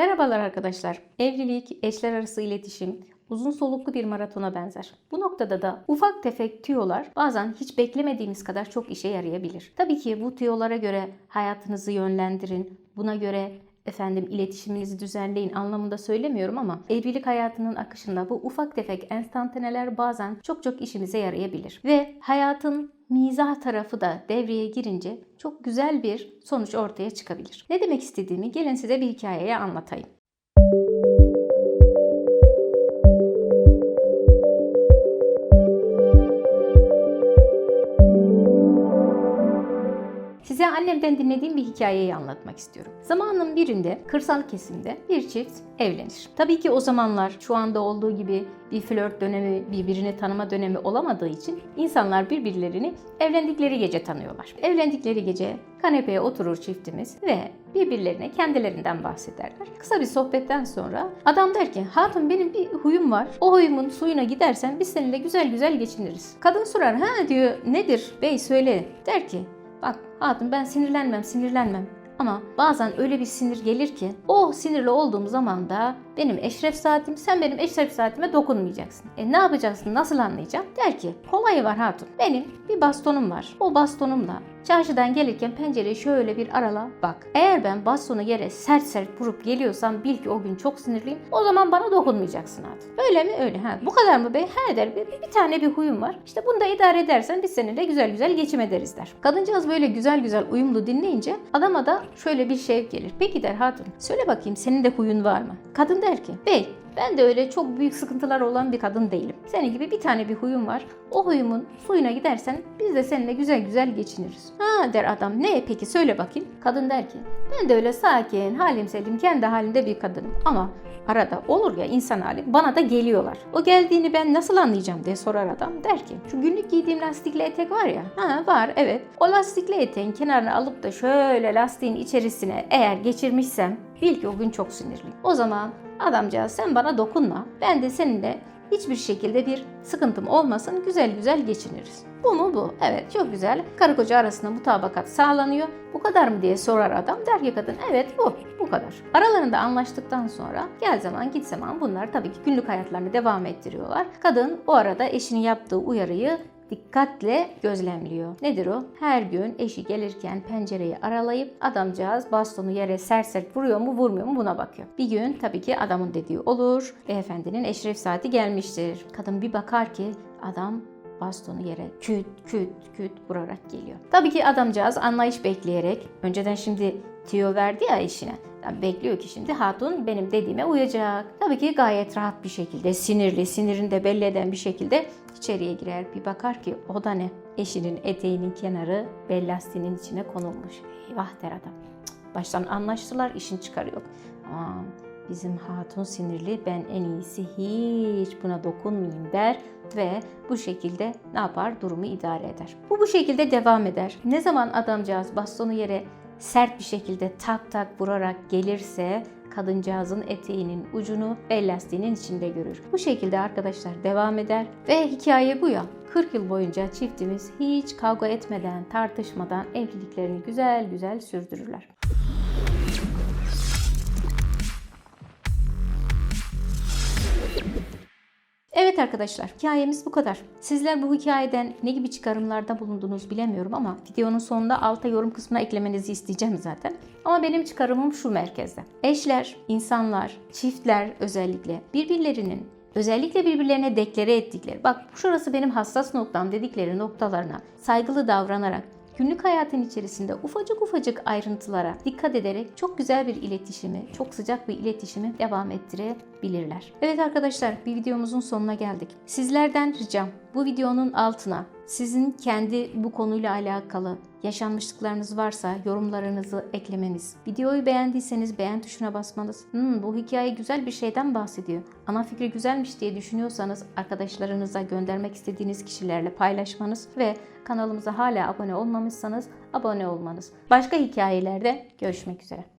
Merhabalar arkadaşlar. Evlilik, eşler arası iletişim, uzun soluklu bir maratona benzer. Bu noktada da ufak tefek tüyolar bazen hiç beklemediğimiz kadar çok işe yarayabilir. Tabii ki bu tüyolara göre hayatınızı yönlendirin. Buna göre efendim iletişiminizi düzenleyin anlamında söylemiyorum ama evlilik hayatının akışında bu ufak tefek enstantaneler bazen çok çok işimize yarayabilir. Ve hayatın mizah tarafı da devreye girince çok güzel bir sonuç ortaya çıkabilir. Ne demek istediğimi gelin size bir hikayeye anlatayım. Size annemden dinlediğim bir hikayeyi anlatmak istiyorum. Zamanın birinde kırsal kesimde bir çift evlenir. Tabii ki o zamanlar şu anda olduğu gibi bir flört dönemi, birbirini tanıma dönemi olamadığı için insanlar birbirlerini evlendikleri gece tanıyorlar. Evlendikleri gece kanepeye oturur çiftimiz ve birbirlerine kendilerinden bahsederler. Kısa bir sohbetten sonra adam der ki hatun benim bir huyum var. O huyumun suyuna gidersen biz seninle güzel güzel geçiniriz. Kadın sorar ha diyor nedir bey söyle. Der ki Hatun ben sinirlenmem sinirlenmem. Ama bazen öyle bir sinir gelir ki o sinirli olduğum zaman da benim eşref saatim sen benim eşref saatime dokunmayacaksın. E ne yapacaksın nasıl anlayacağım? Der ki kolayı var hatun. Benim bir bastonum var. O bastonumla çarşıdan gelirken pencereyi şöyle bir arala bak. Eğer ben bastonu yere sert sert vurup geliyorsam bil ki o gün çok sinirliyim. O zaman bana dokunmayacaksın hatun. Öyle mi? Öyle. Ha. Bu kadar mı bey? He der. Bir, bir tane bir huyum var. İşte bunu da idare edersen biz seninle güzel güzel geçim ederiz der. Kadıncağız böyle güzel güzel uyumlu dinleyince adama da şöyle bir şey gelir. Peki der hatun söyle bakayım senin de huyun var mı? Kadın der ki bey ben de öyle çok büyük sıkıntılar olan bir kadın değilim. Senin gibi bir tane bir huyum var. O huyumun suyuna gidersen biz de seninle güzel güzel geçiniriz. Ha der adam. Ne peki söyle bakayım. Kadın der ki ben de öyle sakin, halim selim, kendi halinde bir kadınım. Ama arada olur ya insan hali bana da geliyorlar. O geldiğini ben nasıl anlayacağım diye sorar adam. Der ki şu günlük giydiğim lastikli etek var ya. Ha var evet. O lastikli eteğin kenarını alıp da şöyle lastiğin içerisine eğer geçirmişsem bil ki o gün çok sinirliyim. O zaman adamcağız sen bana dokunma. Ben de seninle hiçbir şekilde bir sıkıntım olmasın güzel güzel geçiniriz. Bu mu bu? Evet çok güzel. Karı koca arasında mutabakat sağlanıyor. Bu kadar mı diye sorar adam. Der ki kadın evet bu. Bu kadar. Aralarında anlaştıktan sonra gel zaman git zaman bunlar tabii ki günlük hayatlarını devam ettiriyorlar. Kadın o arada eşinin yaptığı uyarıyı dikkatle gözlemliyor. Nedir o? Her gün eşi gelirken pencereyi aralayıp adamcağız bastonu yere sert sert vuruyor mu vurmuyor mu buna bakıyor. Bir gün tabii ki adamın dediği olur. Beyefendinin eşref saati gelmiştir. Kadın bir bakar ki adam bastonu yere küt küt küt vurarak geliyor. Tabii ki adamcağız anlayış bekleyerek önceden şimdi tiyo verdi ya eşine. Yani bekliyor ki şimdi hatun benim dediğime uyacak. Tabii ki gayet rahat bir şekilde, sinirli, sinirini de belli eden bir şekilde içeriye girer. Bir bakar ki o da ne? Eşinin eteğinin kenarı bellastiğinin içine konulmuş. Eyvah der adam. Baştan anlaştılar, işin çıkarı yok. Aman bizim hatun sinirli, ben en iyisi hiç buna dokunmayayım der ve bu şekilde ne yapar? Durumu idare eder. Bu bu şekilde devam eder. Ne zaman adamcağız bastonu yere sert bir şekilde tak tak vurarak gelirse kadıncağızın eteğinin ucunu el lastiğinin içinde görür. Bu şekilde arkadaşlar devam eder ve hikaye bu ya. 40 yıl boyunca çiftimiz hiç kavga etmeden, tartışmadan evliliklerini güzel güzel sürdürürler. Evet arkadaşlar, hikayemiz bu kadar. Sizler bu hikayeden ne gibi çıkarımlarda bulundunuz bilemiyorum ama videonun sonunda alta yorum kısmına eklemenizi isteyeceğim zaten. Ama benim çıkarımım şu merkezde. Eşler, insanlar, çiftler özellikle birbirlerinin özellikle birbirlerine deklare ettikleri, bak şurası benim hassas noktam dedikleri noktalarına saygılı davranarak günlük hayatın içerisinde ufacık ufacık ayrıntılara dikkat ederek çok güzel bir iletişimi, çok sıcak bir iletişimi devam ettirebilirler. Evet arkadaşlar bir videomuzun sonuna geldik. Sizlerden ricam bu videonun altına sizin kendi bu konuyla alakalı yaşanmışlıklarınız varsa yorumlarınızı eklemeniz. Videoyu beğendiyseniz beğen tuşuna basmanız. Hmm, bu hikaye güzel bir şeyden bahsediyor. Ana fikri güzelmiş diye düşünüyorsanız arkadaşlarınıza göndermek istediğiniz kişilerle paylaşmanız ve kanalımıza hala abone olmamışsanız abone olmanız. Başka hikayelerde görüşmek üzere.